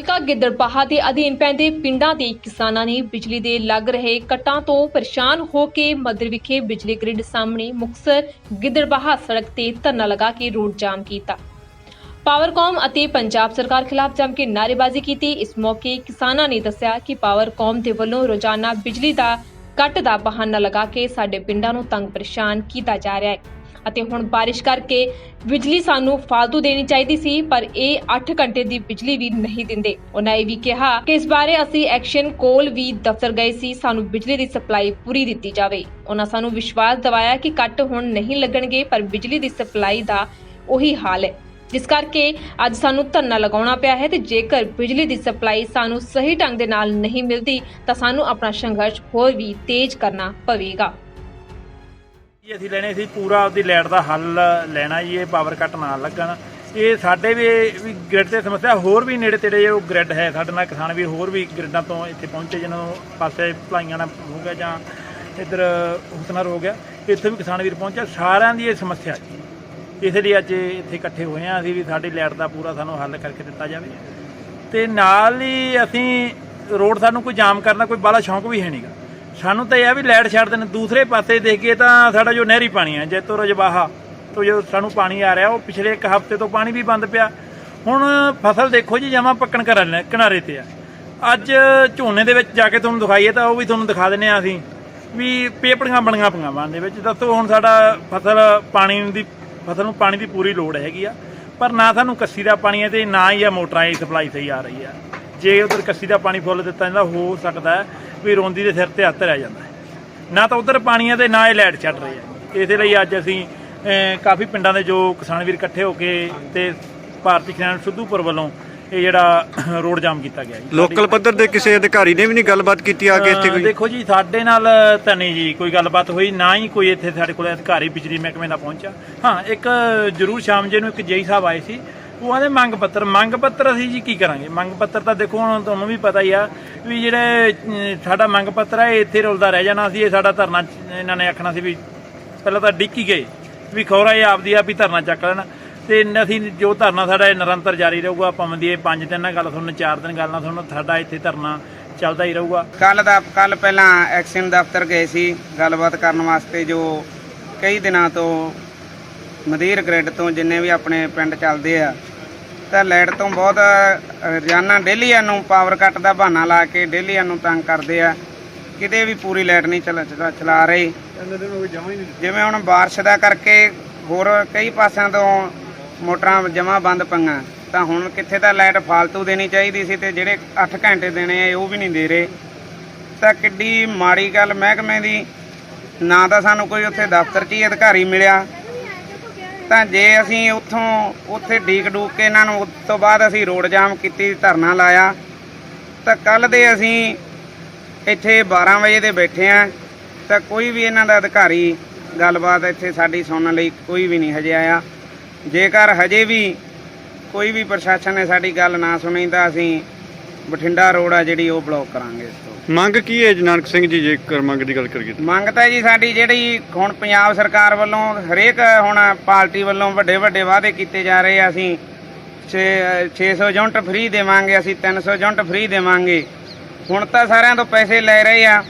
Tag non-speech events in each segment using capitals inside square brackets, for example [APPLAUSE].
ਹਲਕਾ ਗਿੱਦੜਬਾਹਾ ਦੇ ਅਧੀਨ ਪੈਂਦੇ ਪਿੰਡਾਂ ਦੇ ਕਿਸਾਨਾਂ ਨੇ ਬਿਜਲੀ ਦੇ ਲੱਗ ਰਹੇ ਕੱਟਾਂ ਤੋਂ ਪਰੇਸ਼ਾਨ ਹੋ ਕੇ ਮਦਰ ਵਿਖੇ ਬਿਜਲੀ ਗ੍ਰਿਡ ਸਾਹਮਣੇ ਮੁਕਸਰ ਗਿੱਦੜਬਾਹਾ ਸੜਕ ਤੇ ਧਰਨਾ ਲਗਾ ਕੇ ਰੋਡ ਜਾਮ ਕੀਤਾ। ਪਾਵਰਕਾਮ ਅਤੇ ਪੰਜਾਬ ਸਰਕਾਰ ਖਿਲਾਫ ਜੰਮ ਕੇ ਨਾਅਰੇਬਾਜ਼ੀ ਕੀਤੀ। ਇਸ ਮੌਕੇ ਕਿਸਾਨਾਂ ਨੇ ਦੱਸਿਆ ਕਿ ਪਾਵਰਕਾਮ ਦੇ ਵੱਲੋਂ ਰੋਜ਼ਾਨਾ ਬਿਜਲੀ ਦਾ ਕੱਟ ਦਾ ਬਹਾਨਾ ਲਗਾ ਕੇ ਸਾਡੇ ਪਿੰਡਾਂ ਨੂੰ ਤੰਗ ਪਰੇਸ਼ਾਨ ਕੀਤਾ ਜਾ ਰਿਹਾ ਹੈ। ਅਤੇ ਹੁਣ ਬਾਰਿਸ਼ ਕਰਕੇ ਬਿਜਲੀ ਸਾਨੂੰ ਫालतू ਦੇਣੀ ਚਾਹੀਦੀ ਸੀ, ਪਰ ਇਹ 8 ਘੰਟੇ ਦੀ ਬਿਜਲੀ ਵੀ ਨਹੀਂ ਦਿੰਦੇ। ਉਹਨਾਂ ਇਹ ਵੀ ਕਿਹਾ ਕਿ ਇਸ ਬਾਰੇ ਅਸੀਂ ਐਕਸ਼ਨ ਕੋਲ ਵੀ ਦਫ਼ਤਰ ਗਏ ਸੀ, ਸਾਨੂੰ ਬਿਜਲੀ ਦੀ ਸਪਲਾਈ ਪੂਰੀ ਦਿੱਤੀ ਜਾਵੇ। ਉਹਨਾਂ ਸਾਨੂੰ ਵਿਸ਼ਵਾਸ ਦਿਵਾਇਆ ਕਿ ਕੱਟ ਹੁਣ ਨਹੀਂ ਲੱਗਣਗੇ, ਪਰ ਬਿਜਲੀ ਦੀ ਸਪਲਾਈ ਦਾ ਉਹੀ ਹਾਲ ਹੈ। ਜਿਸ ਕਰਕੇ ਅੱਜ ਸਾਨੂੰ ਧਰਨਾ ਲਗਾਉਣਾ ਪਿਆ ਹੈ ਤੇ ਜੇਕਰ ਬਿਜਲੀ ਦੀ ਸਪਲਾਈ ਸਾਨੂੰ ਸਹੀ ਢੰਗ ਦੇ ਨਾਲ ਨਹੀਂ ਮਿਲਦੀ, ਤਾਂ ਸਾਨੂੰ ਆਪਣਾ ਸੰਘਰਸ਼ ਹੋਰ ਵੀ ਤੇਜ਼ ਕਰਨਾ ਪਵੇਗਾ। ਜੀ ਅਸੀਂ ਲੈਣੇ ਸੀ, ਪੂਰਾ ਉਹਦੀ ਲਾਈਟ ਦਾ ਹੱਲ ਲੈਣਾ ਜੀ, ਇਹ ਪਾਵਰ ਕੱਟ ਨਾ ਲੱਗਣ। ਇਹ ਸਾਡੇ ਵੀ ਵੀ ਗ੍ਰਿਡ ਤੇ ਸਮੱਸਿਆ, ਹੋਰ ਵੀ ਨੇੜੇ ਤੇੜੇ ਉਹ ਗ੍ਰਿਡ ਹੈ, ਸਾਡੇ ਨਾਲ ਕਿਸਾਨ ਵੀ ਹੋਰ ਵੀ ਗ੍ਰਿਡਾਂ ਤੋਂ ਇੱਥੇ ਪਹੁੰਚੇ, ਜਿਹਨਾਂ ਪਾਸੇ ਭਲਾਈਆਂ ਨਾਲ ਹੋ ਗਿਆ ਜਾਂ ਇੱਧਰ ਹੁਸਨਰ ਹੋ ਗਿਆ ਇੱਥੇ ਵੀ ਕਿਸਾਨ ਵੀਰ ਪਹੁੰਚਿਆ। ਸਾਰਿਆਂ ਦੀ ਇਹ ਸਮੱਸਿਆ ਇਸ ਲਈ ਅੱਜ ਇੱਥੇ ਇਕੱਠੇ ਹੋਏ ਆ ਅਸੀਂ ਵੀ ਸਾਡੀ ਲਾਈਟ ਦਾ ਪੂਰਾ ਸਾਨੂੰ ਹੱਲ ਕਰਕੇ ਦਿੱਤਾ ਜਾਵੇ। ਤੇ ਨਾਲ ਹੀ ਅਸੀਂ ਰੋਡ ਸਾਨੂੰ ਕੋਈ ਜਾਮ ਕਰਨਾ ਕੋਈ ਬਾਲਾ ਸ਼ੌਂਕ ਵੀ ਹੈ ਨਹੀਂਗਾ ਸਾਨੂੰ ਤਾਂ ਇਹ ਆ ਵੀ ਲੈਟ ਛੱਡ ਦੇਣ। ਦੂਸਰੇ ਪਾਸੇ ਦੇਖੀਏ ਤਾਂ ਸਾਡਾ ਜੋ ਨਹਿਰੀ ਪਾਣੀ ਹੈ ਜੈਤੋ ਰਜਵਾਹਾ, ਤੋਂ ਜੋ ਸਾਨੂੰ ਪਾਣੀ ਆ ਰਿਹਾ, ਉਹ ਪਿਛਲੇ ਇੱਕ ਹਫ਼ਤੇ ਤੋਂ ਪਾਣੀ ਵੀ ਬੰਦ ਪਿਆ। ਹੁਣ ਫਸਲ ਦੇਖੋ ਜੀ, ਜਮਾ ਪੱਕਣ ਕਰਨ ਕਿਨਾਰੇ ਤੇ ਆ। ਅੱਜ ਝੋਨੇ ਦੇ ਵਿੱਚ ਜਾ ਕੇ ਤੁਹਾਨੂੰ ਦਿਖਾਈਏ ਤਾਂ ਉਹ ਵੀ ਤੁਹਾਨੂੰ ਦਿਖਾ ਦਿੰਨੇ ਆ ਅਸੀਂ ਵੀ ਪੇਪੜੀਆਂ ਬਣੀਆਂ ਪਈਆਂ ਦੇ ਵਿੱਚ ਦੱਸੋ ਹੁਣ ਸਾਡਾ ਫਸਲ ਪਾਣੀ ਦੀ ਫਸਲ ਨੂੰ ਪਾਣੀ ਦੀ ਪੂਰੀ ਲੋੜ ਹੈਗੀ ਆ। ਪਰ ਨਾ ਸਾਨੂੰ ਕੱਸੀ ਦਾ ਪਾਣੀ ਹੈ ਤੇ ਨਾ ਹੀ ਆ ਮੋਟਰਾਂ ਦੀ ਸਪਲਾਈ ਸਹੀ ਆ ਰਹੀ ਆ। ਜੇ ਉਧਰ ਕੱਸੀ ਦਾ ਪਾਣੀ ਫੁੱਲ ਦਿੱਤਾ ਜਾਂਦਾ, ਹੋ ਸਕਦਾ ਵੀ ਰੋਂਦੀ ਦੇ ਸਿਰ ਤੇ ਹੱਥ ਰਹਿ ਜਾਂਦਾ ਨਾ ਤਾਂ ਉਧਰ ਪਾਣੀ ਹੈ ਤੇ ਨਾ ਇਹ ਲਾਈਟ ਛੱਡ ਰਹੀ ਹੈ। ਇਸੇ ਲਈ ਅੱਜ ਅਸੀਂ ਕਾਫੀ ਪਿੰਡਾਂ ਦੇ ਜੋ ਕਿਸਾਨ ਵੀਰ ਇਕੱਠੇ ਹੋ ਕੇ ਤੇ ਭਾਰਤੀ ਕਿਸਾਨ ਸਿੱਧੂਪੁਰ ਵੱਲੋਂ ਇਹ ਜਿਹੜਾ [COUGHS] ਰੋਡ ਜਾਮ ਕੀਤਾ ਗਿਆ ਜੀ। ਲੋਕਲ ਪੱਧਰ ਦੇ ਕਿਸੇ ਅਧਿਕਾਰੀ ਨੇ ਵੀ ਨਹੀਂ ਗੱਲਬਾਤ ਕੀਤੀ ਆ ਕੇ ਇੱਥੇ ਕੋਈ? ਦੇਖੋ ਜੀ ਸਾਡੇ ਨਾਲ ਤਾਂ ਨਹੀਂ ਜੀ ਕੋਈ ਗੱਲਬਾਤ ਹੋਈ ਨਾ ਹੀ ਕੋਈ ਇੱਥੇ ਸਾਡੇ ਕੋਲ ਅਧਿਕਾਰੀ ਬਿਜਲੀ ਮਹਿਕਮੇ ਦਾ ਪਹੁੰਚਿਆ। ਹਾਂ ਇੱਕ ਜ਼ਰੂਰ ਸ਼ਾਮ ਜੇ ਨੂੰ ਇੱਕ ਜੇਈ ਸਾਹਿਬ ਆਏ ਸੀ ਉਹ ਆਂਦੇ ਮੰਗ ਪੱਤਰ ਮੰਗ ਪੱਤਰ ਅਸੀਂ ਜੀ ਕੀ ਕਰਾਂਗੇ? ਮੰਗ ਪੱਤਰ ਤਾਂ ਦੇਖੋ ਹੁਣ ਤੁਹਾਨੂੰ ਵੀ ਪਤਾ ਹੀ ਆ ਵੀ ਜਿਹੜੇ ਸਾਡਾ ਮੰਗ ਪੱਤਰ ਹੈ ਇਹ ਇੱਥੇ ਰੁਲਦਾ ਰਹਿ ਜਾਣਾ ਸੀ, ਇਹ ਸਾਡਾ ਧਰਨਾ, ਇਹਨਾਂ ਨੇ ਆਖਣਾ ਸੀ ਵੀ ਪਹਿਲਾਂ ਤਾਂ ਡਿੱਕੀ ਗਏ, ਵੀ ਖੌਰਾ ਇਹ ਆਪਦੀ ਆਪ ਹੀ ਧਰਨਾ ਚੱਕ ਲੈਣ। ਤੇ ਅਸੀਂ ਜੋ ਧਰਨਾ ਸਾਡਾ ਇਹ ਨਿਰੰਤਰ ਜਾਰੀ ਰਹੂਗਾ ਭਾਵੇਂ ਦੀ ਇਹ 5 ਦਿਨ ਨਾਲ ਗੱਲ ਤੁਹਾਨੂੰ 4 ਦਿਨ ਗੱਲ ਨਾਲ ਤੁਹਾਨੂੰ ਸਾਡਾ ਇੱਥੇ ਧਰਨਾ ਚੱਲਦਾ ਹੀ ਰਹੂਗਾ। ਕੱਲ ਦਾ, ਕੱਲ ਪਹਿਲਾਂ ਐਕਸ਼ਨ ਦਫ਼ਤਰ ਗਏ ਸੀ ਗੱਲਬਾਤ ਕਰਨ ਵਾਸਤੇ, ਜੋ ਕਈ ਦਿਨਾਂ ਤੋਂ ਮਦੀਰ ਗ੍ਰਿਡ ਤੋਂ ਜਿੰਨੇ ਵੀ ਆਪਣੇ ਪਿੰਡ ਚੱਲਦੇ ਆ ਤਾਂ ਲਾਈਟ ਤੋਂ ਬਹੁਤ ਰੋਜ਼ਾਨਾ ਡੇਲੀਆਂ ਨੂੰ ਪਾਵਰ ਕੱਟ ਦਾ ਬਹਾਨਾ ਲਾ ਕੇ ਡੇਲੀਆਂ ਨੂੰ ਤੰਗ ਕਰਦੇ ਆ। ਕਿਤੇ ਵੀ ਪੂਰੀ ਲਾਈਟ ਨਹੀਂ ਚਲਾ ਚਲਾ- ਰਹੇ। ਜਿਵੇਂ ਹੁਣ ਬਾਰਿਸ਼ ਦਾ ਕਰਕੇ ਹੋਰ ਕਈ ਪਾਸਿਆਂ ਤੋਂ ਮੋਟਰਾਂ ਜਮਾ ਬੰਦ ਪਈਆਂ। ਤਾਂ ਹੁਣ ਕਿੱਥੇ ਤਾਂ ਲਾਈਟ ਫਾਲਤੂ ਦੇਣੀ ਚਾਹੀਦੀ ਸੀ ਤੇ ਜਿਹੜੇ 8 ਘੰਟੇ ਦੇਣੇ ਆ ਉਹ ਵੀ ਨਹੀਂ ਦੇ ਰਹੇ। ਤਾਂ ਕਿੱਡੀ ਮਾੜੀ ਗੱਲ ਮਹਿਕਮੇ ਦੀ। ਨਾ ਤਾਂ ਸਾਨੂੰ ਕੋਈ ਉੱਥੇ ਦਫ਼ਤਰ 'ਚ ਹੀ ਅਧਿਕਾਰੀ ਮਿਲਿਆ। ਤਾਂ ਜੇ ਅਸੀਂ ਉੱਥੋਂ, ਉੱਥੇ ਡੀਕ ਡੂਕ ਕੇ ਇਹਨਾਂ ਨੂੰ ਉਸ ਤੋਂ ਬਾਅਦ ਅਸੀਂ ਰੋਡ ਜਾਮ ਕੀਤੀ, ਧਰਨਾ ਲਾਇਆ, ਤਾਂ ਕੱਲ ਦੇ ਅਸੀਂ ਇੱਥੇ 12 ਵਜੇ ਦੇ ਬੈਠੇ ਆ ਤਾਂ ਕੋਈ ਵੀ ਇਹਨਾਂ ਦਾ ਅਧਿਕਾਰੀ ਗੱਲਬਾਤ ਇੱਥੇ ਸਾਡੀ ਸੁਣਨ ਲਈ ਕੋਈ ਵੀ ਨਹੀਂ ਹਜੇ ਆਇਆ। ਜੇਕਰ ਹਜੇ ਵੀ ਕੋਈ ਵੀ ਪ੍ਰਸ਼ਾਸਨ ਨੇ ਸਾਡੀ ਗੱਲ ਨਾ ਸੁਣੀ, ਤਾਂ ਅਸੀਂ ਬਠਿੰਡਾ ਰੋਡ ਆ ਜਿਹੜੀ ਉਹ ਬਲੌਕ ਕਰਾਂਗੇ ਮੰਗ ਕੀ ਹੈ ਜਨਾਨਕ ਸਿੰਘ ਜੀ, ਜੇਕਰ ਮੰਗ ਦੀ ਗੱਲ ਕਰੀਏ ਤਾਂ? ਮੰਗ ਤਾਂ ਜੀ ਸਾਡੀ ਜਿਹੜੀ ਹੁਣ ਪੰਜਾਬ ਸਰਕਾਰ ਵੱਲੋਂ ਹਰੇਕ ਹੁਣ ਪਾਰਟੀ ਵੱਲੋਂ ਵੱਡੇ ਵੱਡੇ ਵਾਅਦੇ ਕੀਤੇ ਜਾ ਰਹੇ ਆ, ਅਸੀਂ 600 ਯੂਨਿਟ ਫ੍ਰੀ ਦੇਵਾਂਗੇ, ਅਸੀਂ 300 ਯੂਨਿਟ ਫ੍ਰੀ ਦੇਵਾਂਗੇ। ਹੁਣ ਤਾਂ ਸਾਰਿਆਂ ਤੋਂ ਪੈਸੇ ਲੈ ਰਹੇ ਆ,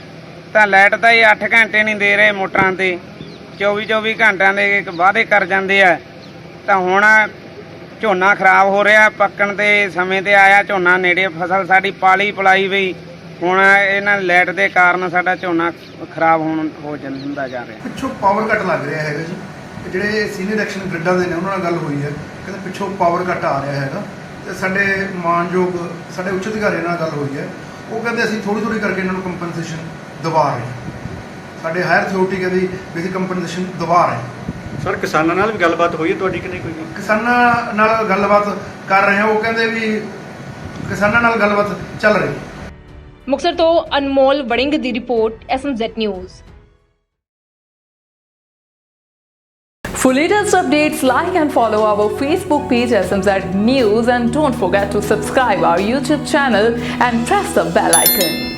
ਤਾਂ ਲਾਈਟ ਤਾਂ ਇਹ 8 ਘੰਟੇ ਨਹੀਂ ਦੇ ਰਹੇ ਮੋਟਰਾਂ ਤੇ 24 24 ਘੰਟਿਆਂ ਦੇ ਇੱਕ ਵਾਅਦੇ ਕਰ ਜਾਂਦੇ ਆ। ਤਾਂ ਹੁਣ ਝੋਨਾ ਖਰਾਬ ਹੋ ਰਿਹਾ, ਪੱਕਣ 'ਤੇ ਸਮੇਂ ਤੇ ਆਇਆ ਝੋਨਾ, ਨੇੜੇ ਫਸਲ ਸਾਡੀ ਪਾਲੀ ਪਲਾਈ ਵੀ ਹੁਣ ਇਹਨਾਂ ਲਾਈਟ ਦੇ ਕਾਰਨ ਸਾਡਾ ਝੋਨਾ ਖਰਾਬ ਹੋਣ ਹੋ ਜਾਂਦਾ ਜਾ ਰਿਹਾ। ਪਿੱਛੋਂ ਪਾਵਰ ਕੱਟ ਲੱਗ ਰਿਹਾ ਹੈਗਾ ਜੀ। ਤੇ ਜਿਹੜੇ ਸੀਨੀਅਰ ਐਕਸ਼ਨ ਗ੍ਰਿਡਾਂ ਦੇ ਨੇ ਉਹਨਾਂ ਨਾਲ ਗੱਲ ਹੋਈ ਹੈ। ਕਹਿੰਦੇ ਪਿੱਛੋਂ ਪਾਵਰ ਕੱਟ ਆ ਰਿਹਾ ਹੈਗਾ। ਤੇ ਸਾਡੇ ਮਾਨਯੋਗ ਸਾਡੇ ਉੱਚ ਅਧਿਕਾਰੀਆਂ ਨਾਲ ਗੱਲ ਹੋਈ ਹੈ। ਉਹ ਕਹਿੰਦੇ ਅਸੀਂ ਥੋੜੀ ਥੋੜੀ ਕਰਕੇ ਇਹਨਾਂ ਨੂੰ ਕੰਪਨਸੇਸ਼ਨ ਦਵਾ ਰਹੇ ਹਾਂ। ਸਾਡੇ ਹਾਇਰ ਅਥਾਰਟੀ ਕਹਿੰਦੀ ਵੀ ਅਸੀਂ ਕੰਪਨਸੇਸ਼ਨ ਦਵਾ ਰਹੇ ਹਾਂ। ਸਰ ਕਿਸਾਨਾਂ ਨਾਲ ਵੀ ਗੱਲਬਾਤ ਹੋਈ ਹੈ ਤੁਹਾਡੀ ਕਿ ਨਹੀਂ ਕੋਈ? ਕਿਸਾਨਾਂ ਨਾਲ ਗੱਲਬਾਤ ਕਰ ਰਹੇ ਹਾਂ। ਉਹ ਕਹਿੰਦੇ ਵੀ ਕਿਸਾਨਾਂ ਨਾਲ ਗੱਲਬਾਤ ਚੱਲ ਰਹੀ ਹੈ। ਮੁਕਤਸਰ ਤੋਂ ਅਨਮੋਲ ਵੜਿੰਗ ਦੀ report SMZ news For latest updates, like and follow our Facebook page SMZ News and don't forget to subscribe our YouTube channel and press the bell icon.